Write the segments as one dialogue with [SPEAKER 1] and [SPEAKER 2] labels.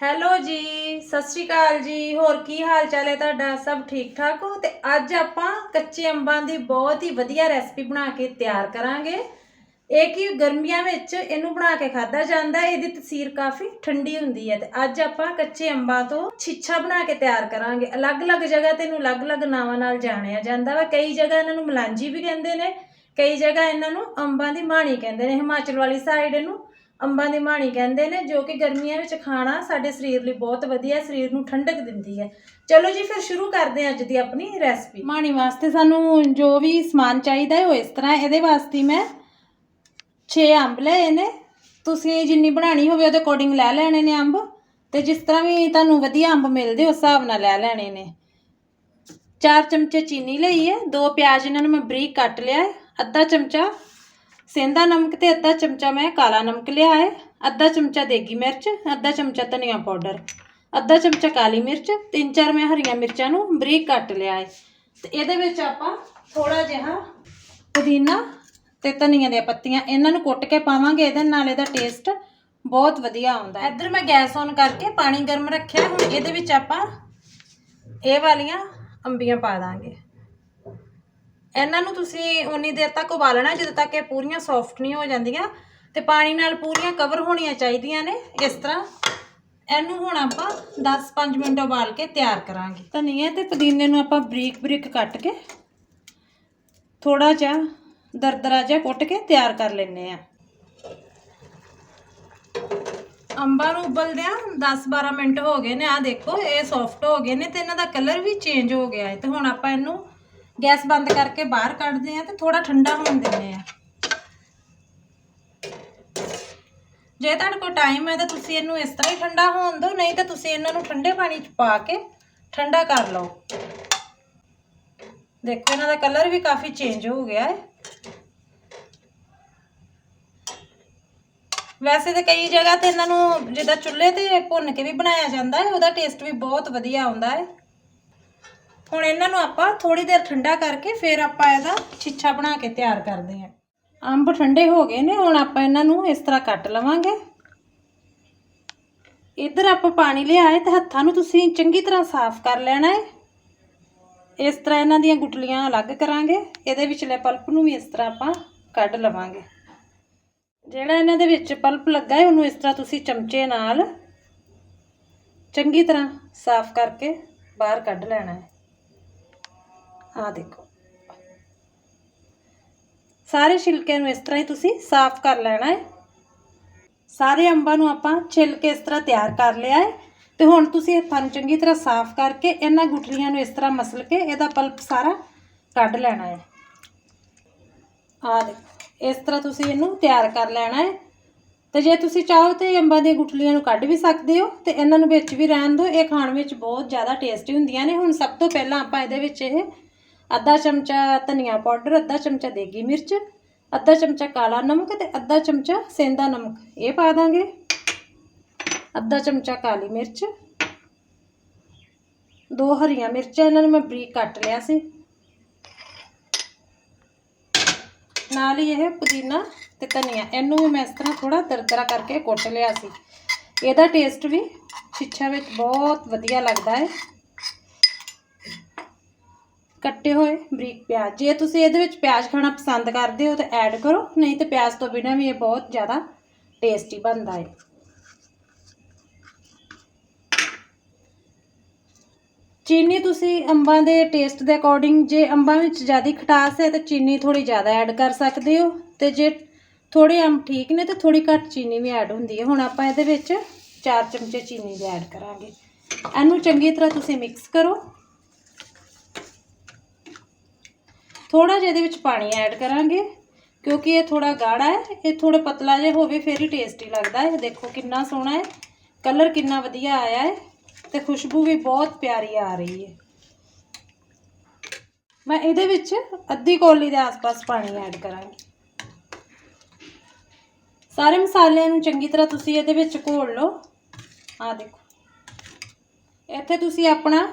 [SPEAKER 1] Hello ਜੀ, ਸਤਿ ਸ਼੍ਰੀ ਅਕਾਲ ਜੀ। ਹੋਰ ਕੀ ਹਾਲ ਚਾਲ ਹੈ ਤੁਹਾਡਾ? ਸਭ ਠੀਕ ਠਾਕ ਹੋ? ਤੇ ਅੱਜ ਆਪਾਂ ਕੱਚੇ ਅੰਬਾਂ ਦੀ ਬਹੁਤ ਹੀ ਵਧੀਆ ਰੈਸਪੀ ਬਣਾ ਕੇ ਤਿਆਰ ਕਰਾਂਗੇ। ਇਹ ਕੀ ਗਰਮੀਆਂ ਵਿੱਚ ਇਹਨੂੰ ਬਣਾ ਕੇ ਖਾਧਾ ਜਾਂਦਾ? ਇਹਦੀ ਤਸੀਰ ਕਾਫੀ ਠੰਡੀ ਹੁੰਦੀ ਹੈ। ਤੇ ਅੱਜ ਆਪਾਂ ਕੱਚੇ ਅੰਬਾਂ ਤੋਂ ਛਿੱਛਾ ਬਣਾ ਕੇ ਤਿਆਰ ਕਰਾਂਗੇ। ਅਲੱਗ-ਅਲੱਗ ਜਗ੍ਹਾ ਤੇ ਇਹਨੂੰ ਅਲੱਗ-ਅਲੱਗ ਨਾਵਾਂ ਨਾਲ ਜਾਣਿਆ ਜਾਂਦਾ ਵਾ। ਕਈ ਜਗ੍ਹਾ ਇਹਨਾਂ ਨੂੰ ਮਲਾਂਜੀ ਵੀ ਕਹਿੰਦੇ ਨੇ, ਕਈ ਜਗ੍ਹਾ ਇਹਨਾਂ ਨੂੰ ਅੰਬਾਂ ਦੀ ਮਾਣੀ ਕਹਿੰਦੇ ਨੇ। ਹਿਮਾਚਲ ਵਾਲੀ ਸਾਈਡ ਇਹਨੂੰ ਅੰਬਾਂ ਦੀ ਮਾਣੀ ਕਹਿੰਦੇ ਨੇ ਜੋ ਕਿ ਗਰਮੀਆਂ ਵਿੱਚ ਖਾਣਾ ਸਾਡੇ ਸਰੀਰ ਲਈ ਬਹੁਤ ਵਧੀਆ ਹੈ ਸਰੀਰ ਨੂੰ ਠੰਡਕ ਦਿੰਦੀ ਹੈ। ਚਲੋ ਜੀ, ਫਿਰ ਸ਼ੁਰੂ ਕਰਦੇ ਹਾਂ ਅੱਜ ਦੀ ਆਪਣੀ ਰੈਸਪੀ ਮਾਣੀ ਵਾਸਤੇ ਸਾਨੂੰ ਜੋ ਵੀ ਸਮਾਨ ਚਾਹੀਦਾ ਹੈ, ਉਹ ਇਸ ਤਰ੍ਹਾਂ ਹੈ। ਇਹਦੇ ਵਾਸਤੇ ਮੈਂ 6 ਅੰਬ ਲਏ ਨੇ। ਤੁਸੀਂ ਜਿੰਨੀ ਬਣਾਣੀ ਹੋਵੇ, ਉਹਦੇ ਅਕੋਰਡਿੰਗ ਲੈ ਲੈਣੇ ਨੇ ਅੰਬ। ਤੇ ਜਿਸ ਤਰ੍ਹਾਂ ਵੀ ਤੁਹਾਨੂੰ ਵਧੀਆ ਅੰਬ ਮਿਲਦੇ, ਉਸ ਹਿਸਾਬ ਨਾਲ ਲੈ ਲੈਣੇ ਨੇ। 4 ਚਮਚੇ ਚੀਨੀ ਲਈ ਹੈ, ਦੋ ਪਿਆਜ਼ ਇਹਨਾਂ ਨੂੰ ਮੈਂ ਬਰੀਕ ਕੱਟ ਲਿਆ ਹੈ, ਅੱਧਾ ਚਮਚਾ ਸੇਂਦਾ ਨਮਕ ਤੇ ਅੱਧਾ ਚਮਚਾ ਮੈਂ ਕਾਲਾ ਨਮਕ ਲਿਆ ਹੈ, ਅੱਧਾ ਚਮਚਾ ਦੇਗੀ ਮਿਰਚ, ਅੱਧਾ ਚਮਚਾ ਧਨੀਆ ਪਾਊਡਰ, ਅੱਧਾ ਚਮਚਾ ਕਾਲੀ ਮਿਰਚ, ਤਿੰਨ ਚਾਰ ਮੈਂ ਹਰੀਆਂ ਮਿਰਚਾਂ ਨੂੰ ਬਰੀਕ ਕੱਟ ਲਿਆ ਹੈ। ਤੇ ਇਹਦੇ ਵਿੱਚ ਆਪਾਂ ਥੋੜਾ ਜਿਹਾ ਪੁਦੀਨਾ ਤੇ ਧਨੀਆ ਦੀਆਂ ਪੱਤੀਆਂ, ਇਹਨਾਂ ਨੂੰ ਕੁੱਟ ਕੇ ਪਾਵਾਂਗੇ, ਇਹਦੇ ਨਾਲ ਇਹਦਾ ਟੇਸਟ ਬਹੁਤ ਵਧੀਆ ਆਉਂਦਾ ਹੈ। ਇੱਧਰ ਮੈਂ ਗੈਸ ਔਨ ਕਰਕੇ ਪਾਣੀ ਗਰਮ ਰੱਖਿਆ, ਹੁਣ ਇਹਦੇ ਵਿੱਚ ਆਪਾਂ ਇਹ ਵਾਲੀਆਂ ਅੰਬੀਆਂ ਪਾ ਦਾਂਗੇ। ਇਹਨਾਂ ਨੂੰ ਤੁਸੀਂ ਉਨੀ ਦੇਰ ਤੱਕ ਉਬਾਲਣਾ ਜਦੋਂ ਤੱਕ ਇਹ ਪੂਰੀਆਂ ਸੌਫਟ ਨਹੀਂ ਹੋ ਜਾਂਦੀਆਂ ਤੇ ਪਾਣੀ ਨਾਲ ਪੂਰੀਆਂ ਕਵਰ ਹੋਣੀਆਂ ਚਾਹੀਦੀਆਂ ਨੇ ਇਸ ਤਰ੍ਹਾਂ। ਇਹਨੂੰ ਹੁਣ ਆਪਾਂ 10-5 ਮਿੰਟ ਉਬਾਲ ਕੇ ਤਿਆਰ ਕਰਾਂਗੇ। ਧਨੀਆ ਤੇ ਪੁਦੀਨੇ ਨੂੰ ਆਪਾਂ ਬਰੀਕ ਬਰੀਕ ਕੱਟ ਕੇ ਥੋੜਾ ਜਿਹਾ ਦਰਦਰਾ ਜਿਹਾ ਕੁੱਟ ਕੇ ਤਿਆਰ ਕਰ ਲੈਨੇ ਆ ਅੰਬਾਂ ਨੂੰ ਉਬਲਦਿਆਂ 10-12 ਮਿੰਟ ਹੋ ਗਏ ਨੇ ਆ ਦੇਖੋ ਇਹ ਸੌਫਟ ਹੋ ਗਏ ਨੇ ਤੇ ਇਹਨਾਂ ਦਾ ਕਲਰ ਵੀ ਚੇਂਜ ਹੋ ਗਿਆ ਹੈ। ਤੇ ਹੁਣ ਆਪਾਂ ਇਹਨੂੰ ਗੈਸ ਬੰਦ ਕਰਕੇ ਬਾਹਰ ਕੱਢਦੇ ਆ ਤੇ ਥੋੜਾ ਠੰਡਾ ਹੋਣ ਦਿੰਦੇ ਆ। ਜੇ ਤੁਹਾਡੇ ਕੋਲ ਟਾਈਮ ਹੈ ਤਾਂ ਤੁਸੀਂ ਇਹਨੂੰ ਇਸ ਤਰ੍ਹਾਂ ਹੀ ਠੰਡਾ ਹੋਣ ਦਿਓ, ਨਹੀਂ ਤਾਂ ਤੁਸੀਂ ਇਹਨਾਂ ਨੂੰ ਠੰਡੇ ਪਾਣੀ 'ਚ ਪਾ ਕੇ ਠੰਡਾ ਕਰ ਲਓ। ਦੇਖੋ, ਇਹਨਾਂ ਦਾ ਕਲਰ ਵੀ ਕਾਫੀ ਚੇਂਜ ਹੋ ਗਿਆ ਹੈ। ਵੈਸੇ ਤਾਂ ਕਈ ਜਗ੍ਹਾ ਤੇ ਇਹਨਾਂ ਨੂੰ ਜਿੱਦਾਂ ਚੁੱਲ੍ਹੇ ਤੇ ਭੁੰਨ ਕੇ ਵੀ ਬਣਾਇਆ ਜਾਂਦਾ ਹੈ, ਉਹਦਾ ਟੇਸਟ ਵੀ ਬਹੁਤ ਵਧੀਆ ਆਉਂਦਾ ਹੈ। ਹੁਣ ਇਹਨਾਂ ਨੂੰ ਆਪਾਂ ਥੋੜੀ ਦੇਰ ਠੰਡਾ ਕਰਕੇ ਫਿਰ ਆਪਾਂ ਇਹਦਾ ਛਿੱਛਾ ਬਣਾ ਕੇ ਤਿਆਰ ਕਰਦੇ ਹਾਂ। ਅੰਬ ਠੰਡੇ ਹੋ ਗਏ ਨੇ, ਹੁਣ ਆਪਾਂ ਇਹਨਾਂ ਨੂੰ ਇਸ ਤਰ੍ਹਾਂ ਕੱਟ ਲਵਾਂਗੇ। ਇੱਧਰ ਆਪਾਂ ਪਾਣੀ ਲਿਆਏ ਹੈ ਤੇ ਹੱਥਾਂ ਨੂੰ ਤੁਸੀਂ ਚੰਗੀ ਤਰ੍ਹਾਂ ਸਾਫ਼ ਕਰ ਲੈਣਾ ਹੈ। ਇਸ ਤਰ੍ਹਾਂ ਇਹਨਾਂ ਦੀਆਂ ਗੁਟਲੀਆਂ ਅਲੱਗ ਕਰਾਂਗੇ, ਇਹਦੇ ਵਿਚਲੇ ਪਲਪ ਨੂੰ ਵੀ ਇਸ ਤਰ੍ਹਾਂ ਆਪਾਂ ਕੱਢ ਲਵਾਂਗੇ। ਜਿਹੜਾ ਇਹਨਾਂ ਦੇ ਵਿੱਚ ਪਲਪ ਲੱਗਾ ਹੈ, ਉਹਨੂੰ ਇਸ ਤਰ੍ਹਾਂ ਤੁਸੀਂ ਚਮਚੇ ਨਾਲ ਚੰਗੀ ਤਰ੍ਹਾਂ ਸਾਫ਼ ਕਰਕੇ ਬਾਹਰ ਕੱਢ ਲੈਣਾ ਹੈ। ਆ ਦੇਖੋ। ਸਾਰੇ ਛਿਲਕੇ ਨੂੰ ਇਸ ਤਰ੍ਹਾਂ ਹੀ ਤੁਸੀਂ ਸਾਫ਼ ਕਰ ਲੈਣਾ ਹੈ। ਸਾਰੇ ਅੰਬਾਂ ਨੂੰ ਆਪਾਂ ਛਿੱਲ ਕੇ ਇਸ ਤਰ੍ਹਾਂ ਤਿਆਰ ਕਰ ਲਿਆ ਹੈ ਤੇ ਹੁਣ ਤੁਸੀਂ ਹੱਥਾਂ ਨੂੰ ਚੰਗੀ ਤਰ੍ਹਾਂ ਸਾਫ਼ ਕਰਕੇ ਇਹਨਾਂ ਗੁਠਲੀਆਂ ਨੂੰ ਇਸ ਤਰ੍ਹਾਂ ਮਸਲ ਕੇ ਇਹਦਾ ਪਲਪ ਸਾਰਾ ਕੱਢ ਲੈਣਾ ਹੈ। ਆ ਦੇਖੋ, ਇਸ ਤਰ੍ਹਾਂ ਤੁਸੀਂ ਇਹਨੂੰ ਤਿਆਰ ਕਰ ਲੈਣਾ ਹੈ। ਤੇ ਜੇ ਤੁਸੀਂ ਚਾਹੋ ਤੇ ਅੰਬਾਂ ਦੀਆਂ ਗੁਠਲੀਆਂ ਨੂੰ ਕੱਢ ਵੀ ਸਕਦੇ ਹੋ ਤੇ ਇਹਨਾਂ ਨੂੰ ਵਿੱਚ ਵੀ ਰਹਿਣ ਦਿਓ। ਇਹ ਖਾਣ ਵਿੱਚ ਬਹੁਤ ਜ਼ਿਆਦਾ ਟੇਸਟੀ ਹੁੰਦੀਆਂ ਨੇ। ਹੁਣ ਸਭ ਤੋਂ ਪਹਿਲਾਂ ਆਪਾਂ ਇਹਦੇ ਵਿੱਚ ਇਹ ਅੱਧਾ ਚਮਚਾ ਧਨੀਆ ਪਾਊਡਰ, ਅੱਧਾ ਚਮਚਾ ਦੇਗੀ ਮਿਰਚ, ਅੱਧਾ ਚਮਚਾ ਕਾਲਾ ਨਮਕ ਤੇ ਅੱਧਾ ਚਮਚਾ ਸੇਂਦਾ ਨਮਕ। ਇਹ ਪਾ ਦਾਂਗੇ। ਅੱਧਾ ਚਮਚਾ ਕਾਲੀ ਮਿਰਚ। ਦੋ ਹਰੀਆਂ ਮਿਰਚਾਂ ਇਹਨਾਂ ਨੂੰ ਮੈਂ ਬਰੀਕ ਕੱਟ ਲਿਆ ਸੀ। ਨਾਲ ਹੀ ਇਹ ਪੁਦੀਨਾ ਤੇ ਧਨੀਆ, ਇਹਨੂੰ ਵੀ ਮੈਂ ਇਸ ਤਰ੍ਹਾਂ ਥੋੜਾ ਦਰਦਰਾ ਕਰਕੇ ਕੁੱਟ ਲਿਆ ਸੀ। ਇਹਦਾ ਟੇਸਟ ਵੀ ਛਿੱਛਾ ਵਿੱਚ ਬਹੁਤ ਵਧੀਆ ਲੱਗਦਾ ਹੈ। ਕੱਟੇ ਹੋਏ ਬਰੀਕ ਪਿਆਜ਼। ਜੇ ਤੁਸੀਂ ਇਹਦੇ ਵਿੱਚ ਪਿਆਜ਼ ਖਾਣਾ ਪਸੰਦ ਕਰਦੇ ਹੋ ਤਾਂ ਐਡ ਕਰੋ, ਨਹੀਂ ਤਾਂ ਪਿਆਜ਼ ਤੋਂ ਬਿਨਾਂ ਵੀ ਇਹ ਬਹੁਤ ਜ਼ਿਆਦਾ ਟੇਸਟੀ ਬਣਦਾ ਹੈ ਚੀਨੀ ਤੁਸੀਂ ਅੰਬਾਂ ਦੇ ਟੇਸਟ ਦੇ ਅਕੋਰਡਿੰਗ ਜੇ ਅੰਬਾਂ ਵਿੱਚ ਜ਼ਿਆਦਾ ਖਟਾਸ ਹੈ ਤਾਂ ਚੀਨੀ ਥੋੜੀ ਜ਼ਿਆਦਾ ਐਡ ਕਰ ਸਕਦੇ ਹੋ ਤੇ ਜੇ ਥੋੜੇ ਅੰਬ ਠੀਕ ਨੇ ਤਾਂ ਥੋੜੀ ਘੱਟ ਚੀਨੀ ਵੀ ਐਡ ਹੁੰਦੀ ਹੈ। ਹੁਣ ਆਪਾਂ ਇਹਦੇ ਵਿੱਚ 4 ਚਮਚੇ ਚੀਨੀ ਦੇ ਐਡ ਕਰਾਂਗੇ। ਇਹਨੂੰ ਚੰਗੀ ਤਰ੍ਹਾਂ ਤੁਸੀਂ ਮਿਕਸ ਕਰੋ। ਥੋੜਾ ਜਿਹਾ ਇਹਦੇ ਵਿੱਚ ਪਾਣੀ ਐਡ ਕਰਾਂਗੇ, ਕਿਉਂਕਿ ਇਹ ਥੋੜਾ ਗਾੜਾ ਹੈ, ਇਹ ਥੋੜਾ ਪਤਲਾ ਜਿਹਾ ਹੋਵੇ ਫਿਰ ਹੀ ਟੇਸਟੀ ਲੱਗਦਾ ਹੈ। ਦੇਖੋ ਕਿੰਨਾ ਸੋਹਣਾ ਹੈ ਕਲਰ ਕਿੰਨਾ ਵਧੀਆ ਆਇਆ ਹੈ ਤੇ ਖੁਸ਼ਬੂ ਵੀ ਬਹੁਤ ਪਿਆਰੀ ਆ ਰਹੀ ਹੈ। ਮੈਂ ਇਹਦੇ ਵਿੱਚ ਅੱਧੀ ਕੌਲੀ ਦੇ ਆਸ-ਪਾਸ ਪਾਣੀ ਐਡ ਕਰਾਂਗੀ। ਸਾਰੇ ਮਸਾਲਿਆਂ ਨੂੰ ਚੰਗੀ ਤਰ੍ਹਾਂ ਤੁਸੀਂ ਇਹਦੇ ਵਿੱਚ ਘੋਲ ਲਓ। ਆ ਦੇਖੋ। ਇੱਥੇ ਤੁਸੀਂ ਆਪਣਾ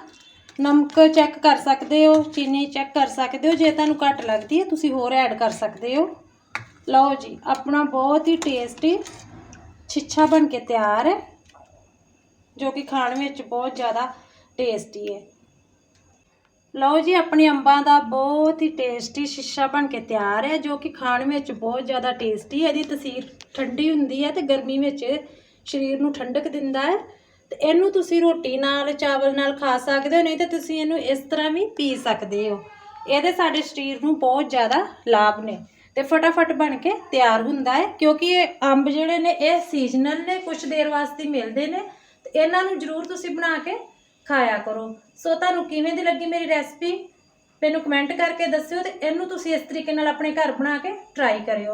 [SPEAKER 1] ਨਮਕ ਚੈੱਕ ਕਰ ਸਕਦੇ ਹੋ, ਚੀਨੀ ਚੈੱਕ ਕਰ ਸਕਦੇ ਹੋ, ਜੇ ਤੁਹਾਨੂੰ ਘੱਟ ਲੱਗਦੀ ਹੈ, ਤੁਸੀਂ ਹੋਰ ਐਡ ਕਰ ਸਕਦੇ ਹੋ। ਲਓ ਜੀ, ਆਪਣਾ ਬਹੁਤ ਹੀ ਟੇਸਟੀ ਛਿੱਛਾ ਬਣ ਕੇ ਤਿਆਰ ਹੈ, ਜੋ ਕਿ ਖਾਣ ਵਿੱਚ ਬਹੁਤ ਜ਼ਿਆਦਾ ਟੇਸਟੀ ਹੈ। ਲਓ ਜੀ, ਆਪਣੇ ਅੰਬਾਂ ਦਾ ਬਹੁਤ ਹੀ ਟੇਸਟੀ ਸ਼ੀਸ਼ਾ ਬਣ ਕੇ ਤਿਆਰ ਹੈ, ਜੋ ਕਿ ਖਾਣ ਵਿੱਚ ਬਹੁਤ ਜ਼ਿਆਦਾ ਟੇਸਟੀ ਹੈ। ਇਹਦੀ ਤਸੀਰ ਠੰਡੀ ਹੁੰਦੀ ਹੈ ਤੇ ਗਰਮੀ ਵਿੱਚ ਸਰੀਰ ਨੂੰ ਠੰਡਕ ਦਿੰਦਾ ਹੈ। ਤੇ ਇਹਨੂੰ ਤੁਸੀਂ ਰੋਟੀ ਨਾਲ, ਚਾਵਲ ਨਾਲ ਖਾ ਸਕਦੇ ਹੋ, ਨਹੀਂ ਤੇ ਤੁਸੀਂ ਇਹਨੂੰ ਇਸ ਤਰ੍ਹਾਂ ਵੀ ਪੀ ਸਕਦੇ ਹੋ। ਇਹਦੇ ਸਾਡੇ ਸਰੀਰ ਨੂੰ ਬਹੁਤ ਜ਼ਿਆਦਾ ਲਾਭ ਨੇ। ਤੇ ਫਟਾਫਟ ਬਣ ਕੇ ਤਿਆਰ ਹੁੰਦਾ ਹੈ, ਕਿਉਂਕਿ ਇਹ ਅੰਬ ਜਿਹੜੇ ਨੇ, ਇਹ ਸੀਜ਼ਨਲ ਨੇ ਕੁਝ ਦੇਰ ਵਾਸਤੇ ਮਿਲਦੇ ਨੇ। ਤੇ ਇਹਨਾਂ ਨੂੰ ਜ਼ਰੂਰ ਤੁਸੀਂ ਬਣਾ ਕੇ ਖਾਇਆ ਕਰੋ। ਸੋ ਤੁਹਾਨੂੰ ਕਿਵੇਂ ਦੀ ਲੱਗੀ ਮੇਰੀ ਰੈਸਪੀ ਮੈਨੂੰ ਕਮੈਂਟ ਕਰਕੇ ਦੱਸਿਓ ਤੇ ਇਹਨੂੰ ਤੁਸੀਂ ਇਸ ਤਰੀਕੇ ਨਾਲ ਆਪਣੇ ਘਰ ਬਣਾ ਕੇ ਟਰਾਈ ਕਰਿਓ।